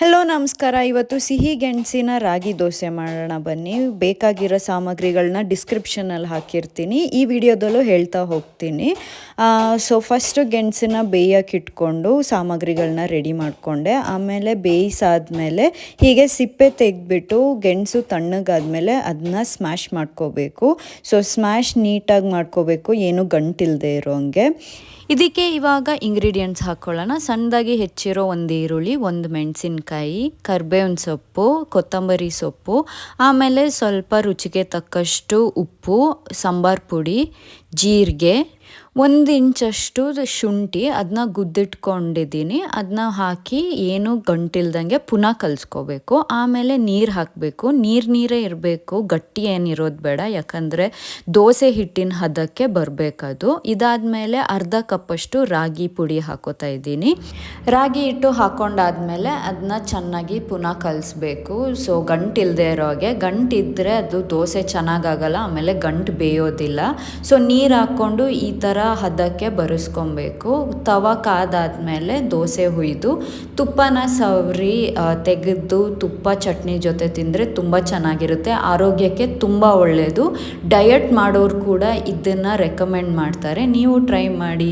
Hello ನಮಸ್ಕಾರ. ಇವತ್ತು ಸಿಹಿ ಗೆಣಸಿನ ರಾಗಿ ದೋಸೆ ಮಾಡೋಣ ಬನ್ನಿ. ಬೇಕಾಗಿರೋ ಸಾಮಗ್ರಿಗಳನ್ನ ಡಿಸ್ಕ್ರಿಪ್ಷನಲ್ಲಿ ಹಾಕಿರ್ತೀನಿ. ಈ ವಿಡಿಯೋದಲ್ಲೂ ಹೇಳ್ತಾ ಹೋಗ್ತೀನಿ. ಸೊ ಫಸ್ಟು ಗೆಣಸನ್ನ ಬೇಯಕ್ಕೆ ಇಟ್ಕೊಂಡು ಸಾಮಗ್ರಿಗಳನ್ನ ರೆಡಿ ಮಾಡಿಕೊಂಡೆ. ಆಮೇಲೆ ಬೇಯಿಸಾದ್ಮೇಲೆ ಹೀಗೆ ಸಿಪ್ಪೆ ತೆಗೆದ್ಬಿಟ್ಟು ಗೆಣಸು ತಣ್ಣಗಾದ್ಮೇಲೆ ಅದನ್ನ ಸ್ಮ್ಯಾಶ್ ಮಾಡ್ಕೋಬೇಕು. ಸೊ ಸ್ಮ್ಯಾಶ್ ನೀಟಾಗಿ ಮಾಡ್ಕೋಬೇಕು. ಏನು ಗಂಟಿಲ್ಲದೆ ಇರೋ ಹಂಗೆ ಇದಕ್ಕೆ ಇವಾಗ ಇಂಗ್ರೀಡಿಯೆಂಟ್ಸ್ ಹಾಕ್ಕೊಳ್ಳೋಣ ಸಣ್ಣದಾಗಿ ಹೆಚ್ಚಿರೋ ಒಂದು ಈರುಳ್ಳಿ, ಒಂದು ಮೆಣಸಿನ್ಕಾಯಿ ಕರ್ಬೇವಿನ ಸೊಪ್ಪು ಕೊತ್ತಂಬರಿ ಸೊಪ್ಪು ಆಮೇಲೆ ಸ್ವಲ್ಪ ರುಚಿಗೆ ತಕ್ಕಷ್ಟು ಉಪ್ಪು ಸಾಂಬಾರು ಪುಡಿ ಜೀರಿಗೆ ಒಂದು ಇಂಚಷ್ಟು ಶುಂಠಿ ಅದನ್ನ ಗುದ್ದಿಟ್ಕೊಂಡಿದ್ದೀನಿ. ಅದನ್ನ ಹಾಕಿ ಏನು ಗಂಟಿಲ್ದಂಗೆ ಪುನಃ ಕಲಿಸ್ಕೋಬೇಕು. ಆಮೇಲೆ ನೀರು ಹಾಕಬೇಕು. ನೀರು ನೀರೇ ಇರಬೇಕು. ಗಟ್ಟಿ ಏನಿರೋದು ಬೇಡ. ಯಾಕಂದರೆ ದೋಸೆ ಹಿಟ್ಟಿನ ಹದಕ್ಕೆ ಬರಬೇಕದು. ಇದಾದಮೇಲೆ ಅರ್ಧ ಕಪ್ಪಷ್ಟು ರಾಗಿ ಪುಡಿ ಹಾಕೋತಾ ಇದ್ದೀನಿ. ರಾಗಿ ಹಿಟ್ಟು ಹಾಕೊಂಡಾದ್ಮೇಲೆ ಅದನ್ನ ಚೆನ್ನಾಗಿ ಪುನಃ ಕಲಿಸ್ಬೇಕು. ಸೊ ಗಂಟಿಲ್ಲದೆ ಇರೋಗೆ ಗಂಟಿದ್ದರೆ ಅದು ದೋಸೆ ಚೆನ್ನಾಗಾಗಲ್ಲ. ಆಮೇಲೆ ಗಂಟು ಬೇಯೋದಿಲ್ಲ. ಸೊ ನೀರು ಹಾಕ್ಕೊಂಡು ಈ ಥರ ಹದಕ್ಕೆ ಬರೆಸ್ಕೊಬೇಕು. ತವ ಕಾದಾದಮೇಲೆ ದೋಸೆ ಹುಯ್ದು, ತುಪ್ಪನ ಸವರಿ ತೆಗೆದು ತುಪ್ಪ ಚಟ್ನಿ ಜೊತೆ ತಿಂದರೆ ತುಂಬ ಚೆನ್ನಾಗಿರುತ್ತೆ. ಆರೋಗ್ಯಕ್ಕೆ ತುಂಬ ಒಳ್ಳೆಯದು ಡಯಟ್ ಮಾಡೋರು ಕೂಡ ಇದನ್ನು ರೆಕಮೆಂಡ್ ಮಾಡ್ತಾರೆ. ನೀವು ಟ್ರೈ ಮಾಡಿ.